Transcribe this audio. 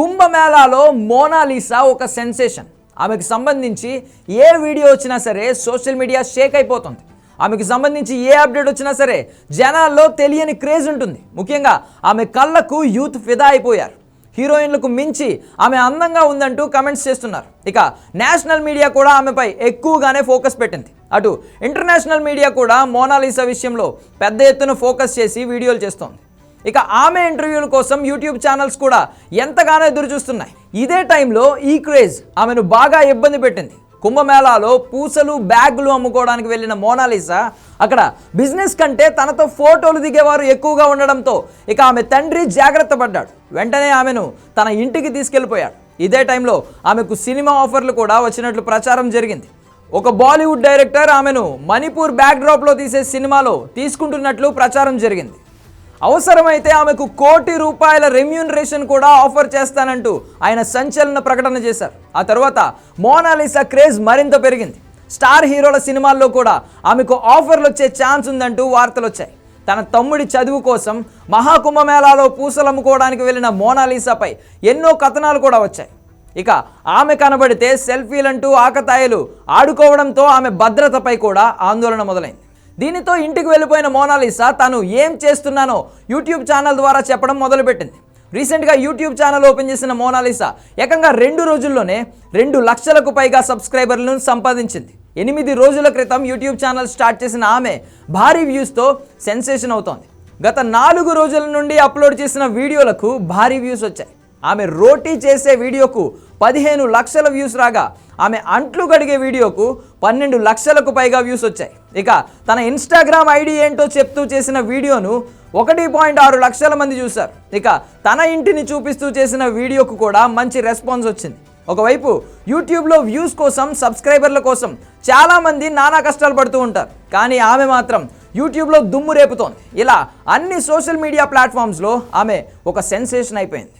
కుంభమేళాలో Mona Lisa ఒక sensation. ఆమెకు సంబంధించి ఏ వీడియో వచ్చినా సరే సోషల్ మీడియా షేక్ అయిపోతుంది. ఆమెకు సంబంధించి ఏ అప్డేట్ వచ్చినా సరే జనాల్లో తెలియని క్రేజ్ ఉంటుంది. ముఖ్యంగా ఆమె కళ్ళకు యూత్ ఫిదా అయిపోయారు. హీరోయిన్లకు మించి ఆమె అందంగా ఉందంటూ కమెంట్స్ చేస్తున్నారు. ఇక నేషనల్ మీడియా కూడా ఆమెపై ఎక్కువగానే ఫోకస్ పెట్టింది. అటు ఇంటర్నేషనల్ మీడియా కూడా మోనాలిసా విషయంలో పెద్ద ఎత్తున ఫోకస్ చేసి వీడియోలు చేస్తోంది. ఇక ఆమె ఇంటర్వ్యూల కోసం యూట్యూబ్ ఛానల్స్ కూడా ఎంతగానో ఎదురుచూస్తున్నాయి. ఇదే టైంలో ఈ క్రేజ్ ఆమెను బాగా ఇబ్బంది పెట్టింది. కుంభమేళాలో పూసలు బ్యాగులు అమ్ముకోవడానికి వెళ్ళిన మోనాలిసా అక్కడ బిజినెస్ కంటే తనతో ఫోటోలు దిగేవారు ఎక్కువగా ఉండడంతో ఇక ఆమె తండ్రి జాగ్రత్త పడ్డాడు. వెంటనే ఆమెను తన ఇంటికి తీసుకెళ్ళిపోయాడు. ఇదే టైంలో ఆమెకు సినిమా ఆఫర్లు కూడా వచ్చినట్లు ప్రచారం జరిగింది. ఒక బాలీవుడ్ డైరెక్టర్ ఆమెను మణిపూర్ బ్యాక్డ్రాప్లో తీసే సినిమాలో తీసుకుంటున్నట్లు ప్రచారం జరిగింది. అవసరమైతే ఆమెకు కోటి రూపాయల రెమ్యూనరేషన్ కూడా ఆఫర్ చేస్తానంటూ ఆయన సంచలన ప్రకటన చేశారు. ఆ తర్వాత మోనాలిసా క్రేజ్ మరింత పెరిగింది. స్టార్ హీరోల సినిమాల్లో కూడా ఆమెకు ఆఫర్లు వచ్చే ఛాన్స్ ఉందంటూ వార్తలు వచ్చాయి. తన తమ్ముడి చదువు కోసం మహాకుంభమేళాలో పూసలమ్ముకోవడానికి వెళ్ళిన మోనాలిసాపై ఎన్నో కథనాలు కూడా వచ్చాయి. ఇక ఆమె కనబడితే సెల్ఫీలంటూ ఆకతాయిలు ఆడుకోవడంతో ఆమె భద్రతపై కూడా ఆందోళన మొదలైంది. దీనితో ఇంటికి వెళ్ళిపోయిన మోనాలిసా తాను ఏం చేస్తున్నానో యూట్యూబ్ ఛానల్ ద్వారా చెప్పడం మొదలుపెట్టింది. రీసెంట్గా యూట్యూబ్ ఛానల్ ఓపెన్ చేసిన మోనాలిసా ఏకంగా రెండు రోజుల్లోనే రెండు లక్షలకు పైగా సబ్స్క్రైబర్లను సంపాదించింది. ఎనిమిది రోజుల క్రితం యూట్యూబ్ ఛానల్ స్టార్ట్ చేసిన ఆమె భారీ వ్యూస్తో సెన్సేషన్ అవుతోంది. గత నాలుగు రోజుల నుండి అప్లోడ్ చేసిన వీడియోలకు భారీ వ్యూస్ వచ్చాయి. ఆమె రోటీ చేసే వీడియోకు పదిహేను లక్షల వ్యూస్ రాగా ఆమె అంట్లు కడిగే వీడియోకు పన్నెండు లక్షలకు పైగా వ్యూస్ వచ్చాయి. ఇక తన ఇన్స్టాగ్రామ్ ఐడి ఏంటో చెప్తూ చేసిన వీడియోను ఒకటి పాయింట్ ఆరు లక్షల మంది చూశారు. ఇక తన ఇంటిని చూపిస్తూ చేసిన వీడియోకు కూడా మంచి రెస్పాన్స్ వచ్చింది. ఒకవైపు యూట్యూబ్లో వ్యూస్ కోసం సబ్స్క్రైబర్ల కోసం చాలామంది నానా కష్టాలు పడుతూ ఉంటారు. కానీ ఆమె మాత్రం యూట్యూబ్లో దుమ్ము రేపుతోంది. ఇలా అన్ని సోషల్ మీడియా ప్లాట్ఫామ్స్లో ఆమె ఒక సెన్సేషన్ అయిపోయింది.